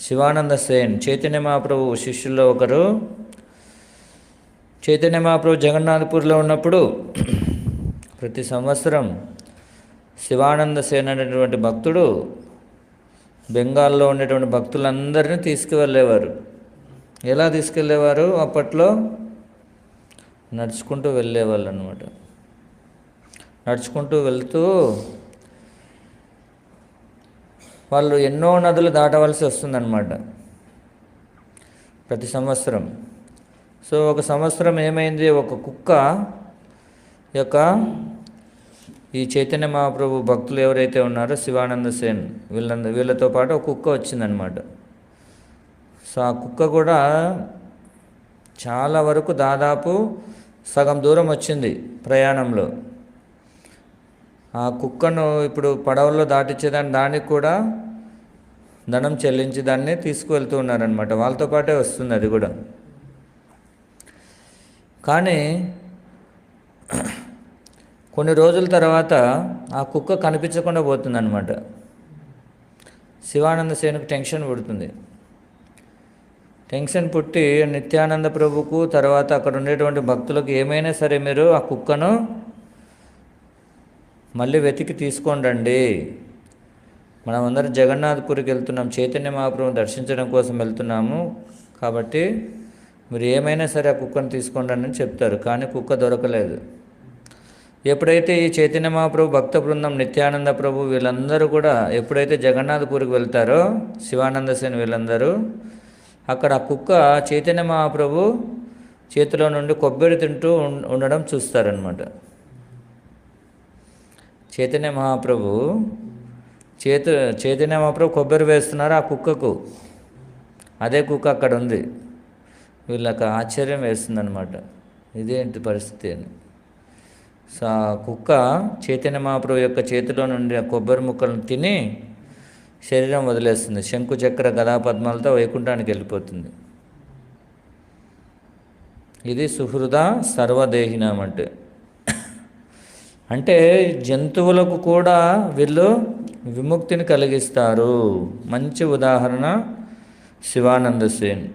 శివానంద సేన్. చైతన్య మహాప్రభు శిష్యుల్లో ఒకరు. చైతన్య మహాప్రభు జగన్నాథపూర్లో ఉన్నప్పుడు ప్రతి సంవత్సరం శివానంద సేన్ అనేటువంటి భక్తుడు బెంగాల్లో ఉండేటువంటి భక్తులందరినీ తీసుకువెళ్ళేవారు. ఎలా తీసుకెళ్ళేవారు? అప్పట్లో నడుచుకుంటూ వెళ్ళేవాళ్ళు అనమాట నడుచుకుంటూ వెళ్తూ వాళ్ళు ఎన్నో నదులు దాటవలసి వస్తుందన్నమాట. ప్రతి సంవత్సరం. సో ఒక సంవత్సరం ఏమైంది? ఒక కుక్క యొక్క ఈ చైతన్య మహాప్రభు భక్తులు ఎవరైతే ఉన్నారో శివానంద సేన్ వీళ్ళంద వీళ్ళతో పాటు ఒక కుక్క వచ్చిందనమాట సో ఆ కుక్క కూడా చాలా వరకు దాదాపు సగం దూరం వచ్చింది ప్రయాణంలో. ఆ కుక్కను ఇప్పుడు పడవల్లో దాటించేదాన్ని దానికి కూడా ధనం చెల్లించి దాన్ని తీసుకువెళ్తూ ఉన్నారనమాట వాళ్ళతో పాటే వస్తుంది అది కూడా. కానీ కొన్ని రోజుల తర్వాత ఆ కుక్క కనిపించకుండా పోతుందన్నమాట. శివానంద సేనుకు టెన్షన్ పుడుతుంది. టెన్షన్ పుట్టి నిత్యానంద ప్రభుకు తర్వాత అక్కడ ఉండేటువంటి భక్తులకు ఏమైనా సరే మీరు ఆ కుక్కను మళ్ళీ వెతికి తీసుకోండి మనం అందరం జగన్నాథ్పూర్కి వెళ్తున్నాం చైతన్య మహాప్రభుని దర్శించడం కోసం వెళ్తున్నాము. కాబట్టి మీరు ఏమైనా సరే ఆ కుక్కను తీసుకోండి అని చెప్తారు కానీ కుక్క దొరకలేదు. ఎప్పుడైతే ఈ చైతన్య మహాప్రభు భక్త బృందం నిత్యానంద ప్రభు వీళ్ళందరూ కూడా ఎప్పుడైతే జగన్నాథ్పూరికి వెళ్తారో శివానంద సేన్ వీళ్ళందరూ అక్కడ ఆ కుక్క చైతన్య మహాప్రభు చేతిలో నుండి కొబ్బరి తింటూ ఉం- ఉండడం చూస్తారనమాట చైతన్య మహాప్రభు చేతు చైతన్య కొబ్బరి వేస్తున్నారు ఆ కుక్కకు. అదే కుక్క అక్కడ ఉంది. వీళ్ళకి ఆశ్చర్యం వేస్తుందనమాట ఇదేంటి పరిస్థితి అని. సో ఆ కుక్క చైతన్య మహాప్రభు యొక్క చేతిలో నుండి ఆ కొబ్బరి ముక్కలను తిని శరీరం వదిలేస్తుంది. శంకు చక్ర గదా పద్మాలతో వైకుంఠానికి వెళ్ళిపోతుంది. ఇది సుహృద సర్వదేహినం అంటే అంటే జంతువులకు కూడా వీళ్ళు విముక్తిని కలిగిస్తారు. మంచి ఉదాహరణ శివానంద సేన్.